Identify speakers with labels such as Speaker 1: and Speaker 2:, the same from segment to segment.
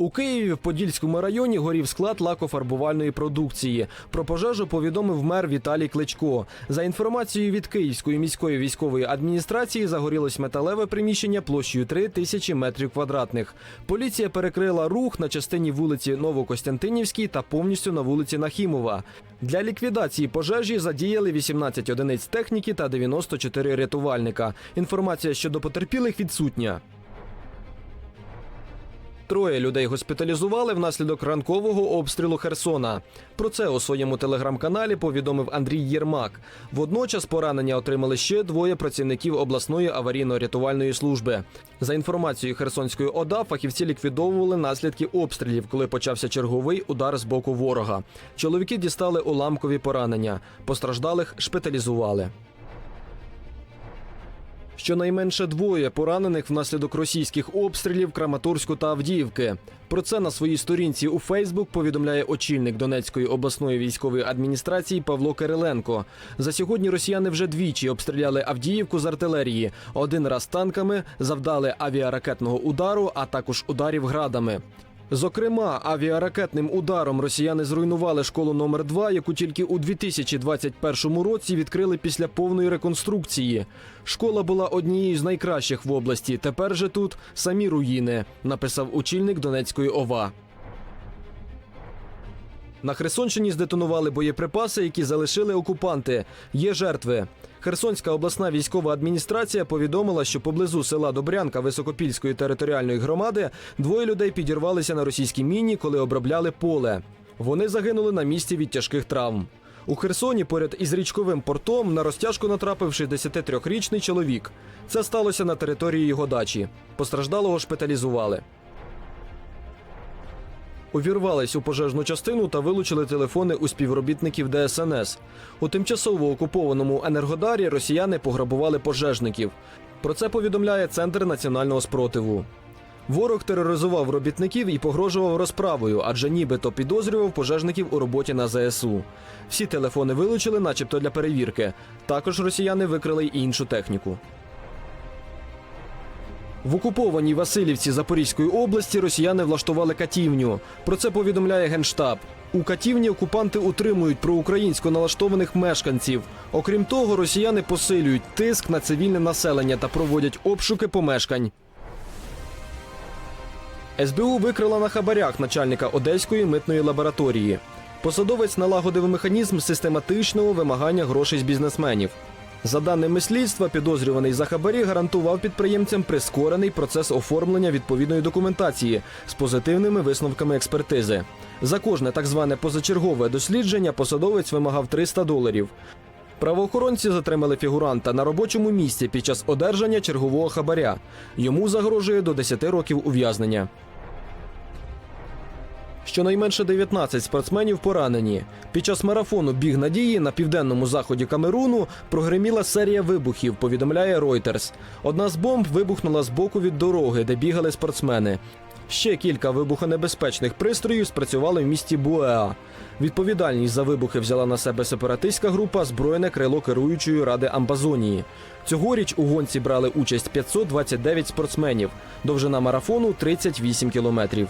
Speaker 1: У Києві в Подільському районі горів склад лакофарбувальної продукції. Про пожежу повідомив мер Віталій Кличко. За інформацією від Київської міської військової адміністрації, загорілось металеве приміщення площею 3 тисячі метрів квадратних. Поліція перекрила рух на частині вулиці Новокостянтинівській та повністю на вулиці Нахімова. Для ліквідації пожежі задіяли 18 одиниць техніки та 94 рятувальника. Інформація щодо потерпілих відсутня. Троє людей госпіталізували внаслідок ранкового обстрілу Херсона. Про це у своєму телеграм-каналі повідомив Андрій Єрмак. Водночас поранення отримали ще двоє працівників обласної аварійно-рятувальної служби. За інформацією Херсонської ОДА, фахівці ліквідовували наслідки обстрілів, коли почався черговий удар з боку ворога. Чоловіки дістали уламкові поранення. Постраждалих шпиталізували. Щонайменше двоє поранених внаслідок російських обстрілів Краматорську та Авдіївки. Про це на своїй сторінці у Фейсбук повідомляє очільник Донецької обласної військової адміністрації Павло Кириленко. За сьогодні росіяни вже двічі обстріляли Авдіївку з артилерії. Один раз танками завдали авіаракетного удару, а також ударів градами. Зокрема, авіаракетним ударом росіяни зруйнували школу номер 2 яку тільки у 2021 році відкрили після повної реконструкції. Школа була однією з найкращих в області. Тепер же тут самі руїни, написав очільник Донецької ОВА. На Херсонщині здетонували боєприпаси, які залишили окупанти. Є жертви. Херсонська обласна військова адміністрація повідомила, що поблизу села Добрянка Високопільської територіальної громади двоє людей підірвалися на російській міні, коли обробляли поле. Вони загинули на місці від тяжких травм. У Херсоні поряд із річковим портом на розтяжку натрапив 63-річний чоловік. Це сталося на території його дачі. Постраждалого шпиталізували. Увірвались у пожежну частину та вилучили телефони у співробітників ДСНС. У тимчасово окупованому Енергодарі росіяни пограбували пожежників. Про це повідомляє Центр національного спротиву. Ворог тероризував робітників і погрожував розправою, адже нібито підозрював пожежників у роботі на ЗСУ. Всі телефони вилучили, начебто для перевірки. Також росіяни викрили й іншу техніку. В окупованій Васильівці Запорізької області росіяни влаштували катівню. Про це повідомляє Генштаб. У катівні окупанти утримують проукраїнсько налаштованих мешканців. Окрім того, росіяни посилюють тиск на цивільне населення та проводять обшуки помешкань. СБУ викрила на хабарях начальника Одеської митної лабораторії. Посадовець налагодив механізм систематичного вимагання грошей з бізнесменів. За даними слідства, підозрюваний за хабарі гарантував підприємцям прискорений процес оформлення відповідної документації з позитивними висновками експертизи. За кожне так зване позачергове дослідження посадовець вимагав 300 доларів. Правоохоронці затримали фігуранта на робочому місці під час одержання чергового хабаря. Йому загрожує до 10 років ув'язнення. Щонайменше 19 спортсменів поранені. Під час марафону Біг надії на південному заході Камеруну прогреміла серія вибухів, повідомляє Reuters. Одна з бомб вибухнула з боку від дороги, де бігали спортсмени. Ще кілька вибухонебезпечних пристроїв спрацювали в місті Буеа. Відповідальність за вибухи взяла на себе сепаратистська група Збройне крило керуючої ради Амбазонії. Цьогоріч у гонці брали участь 529 спортсменів. Довжина марафону 38 кілометрів.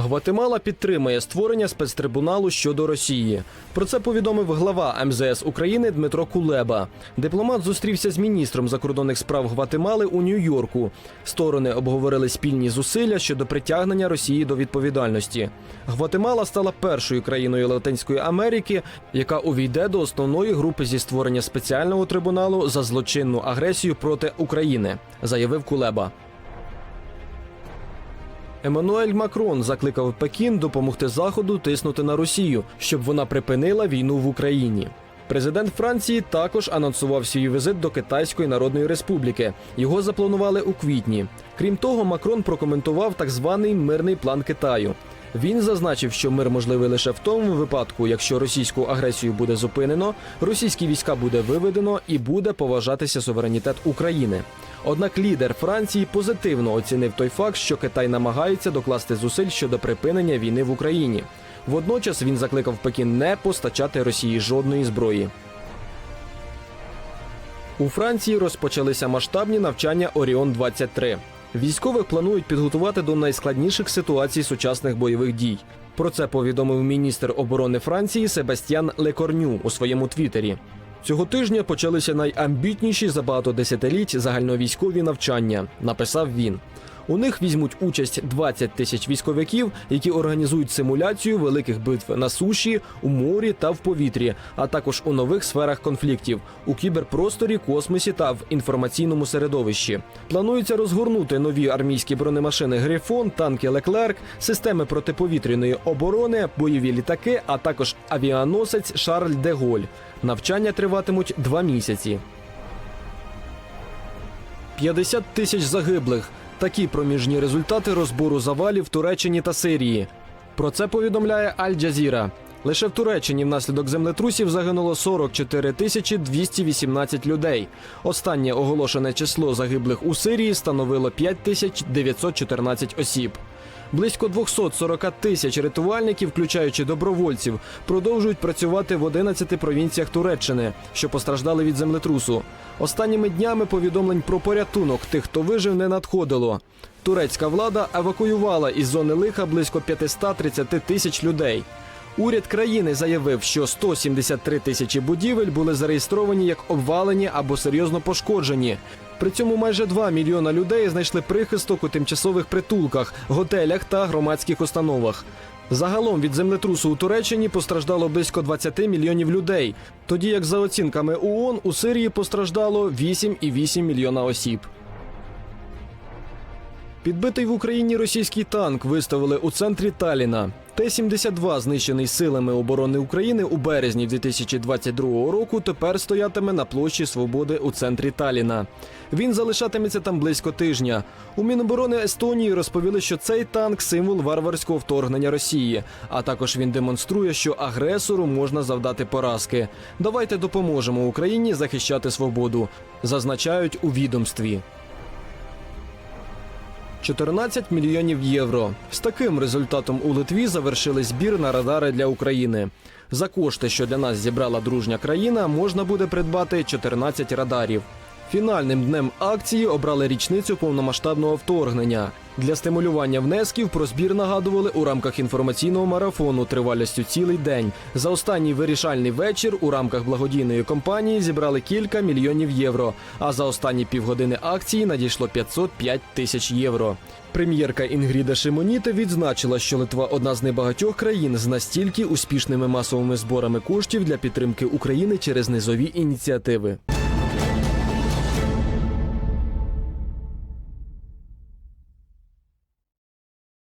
Speaker 1: Гватемала підтримує створення спецтрибуналу щодо Росії. Про це повідомив глава МЗС України Дмитро Кулеба. Дипломат зустрівся з міністром закордонних справ Гватемали у Нью-Йорку. Сторони обговорили спільні зусилля щодо притягнення Росії до відповідальності. Гватемала стала першою країною Латинської Америки, яка увійде до основної групи зі створення спеціального трибуналу за злочинну агресію проти України, заявив Кулеба. Еммануель Макрон закликав Пекін допомогти Заходу тиснути на Росію, щоб вона припинила війну в Україні. Президент Франції також анонсував свій візит до Китайської Народної Республіки. Його запланували у квітні. Крім того, Макрон прокоментував так званий мирний план Китаю. Він зазначив, що мир можливий лише в тому випадку, якщо російську агресію буде зупинено, російські війська буде виведено і буде поважатися суверенітет України. Однак лідер Франції позитивно оцінив той факт, що Китай намагається докласти зусиль щодо припинення війни в Україні. Водночас він закликав Пекін не постачати Росії жодної зброї. У Франції розпочалися масштабні навчання Оріон 23 Військових планують підготувати до найскладніших ситуацій сучасних бойових дій. Про це повідомив міністр оборони Франції Себастьян Лекорню у своєму твіттері. Цього тижня почалися найамбітніші за багато десятиліть загальновійськові навчання, написав він. У них візьмуть участь 20 тисяч військовиків, які організують симуляцію великих битв на суші, у морі та в повітрі, а також у нових сферах конфліктів у кіберпросторі, космосі та в інформаційному середовищі. Планується розгорнути нові армійські бронемашини Грифон, танки Леклерк, системи протиповітряної оборони, бойові літаки, а також авіаносець Шарль де Голь. Навчання триватимуть два місяці. 50 тисяч загиблих. Такі проміжні результати розбору завалів в Туреччині та Сирії. Про це повідомляє Аль-Джазіра. Лише в Туреччині внаслідок землетрусів загинуло 44 тисячі 218 людей. Останнє оголошене число загиблих у Сирії становило 5 тисяч 914 осіб. Близько 240 тисяч рятувальників, включаючи добровольців, продовжують працювати в 11 провінціях Туреччини, що постраждали від землетрусу. Останніми днями повідомлень про порятунок тих, хто вижив, не надходило. Турецька влада евакуювала із зони лиха близько 530 тисяч людей. Уряд країни заявив, що 173 тисячі будівель були зареєстровані як обвалені або серйозно пошкоджені. При цьому майже 2 мільйона людей знайшли прихисток у тимчасових притулках, готелях та громадських установах. Загалом від землетрусу у Туреччині постраждало близько 20 мільйонів людей, тоді як за оцінками ООН у Сирії постраждало 8,8 мільйона осіб. Підбитий в Україні російський танк виставили у центрі Таліна. Т-72, знищений силами оборони України у березні 2022 року, тепер стоятиме на площі Свободи у центрі Таліна. Він залишатиметься там близько тижня. У Міноборони Естонії розповіли, що цей танк символ варварського вторгнення Росії. А також він демонструє, що агресору можна завдати поразки. Давайте допоможемо Україні захищати свободу, зазначають у відомстві. 14 мільйонів євро. З таким результатом у Литві завершили збір на радари для України. За кошти, що для нас зібрала дружня країна, можна буде придбати 14 радарів. Фінальним днем акції обрали річницю повномасштабного вторгнення. Для стимулювання внесків про збір нагадували у рамках інформаційного марафону тривалістю цілий день. За останній вирішальний вечір у рамках благодійної кампанії зібрали кілька мільйонів євро. А за останні півгодини акції надійшло 505 тисяч євро. Прем'єрка Інгріда Шимоніта відзначила, що Литва одна з небагатьох країн з настільки успішними масовими зборами коштів для підтримки України через низові ініціативи.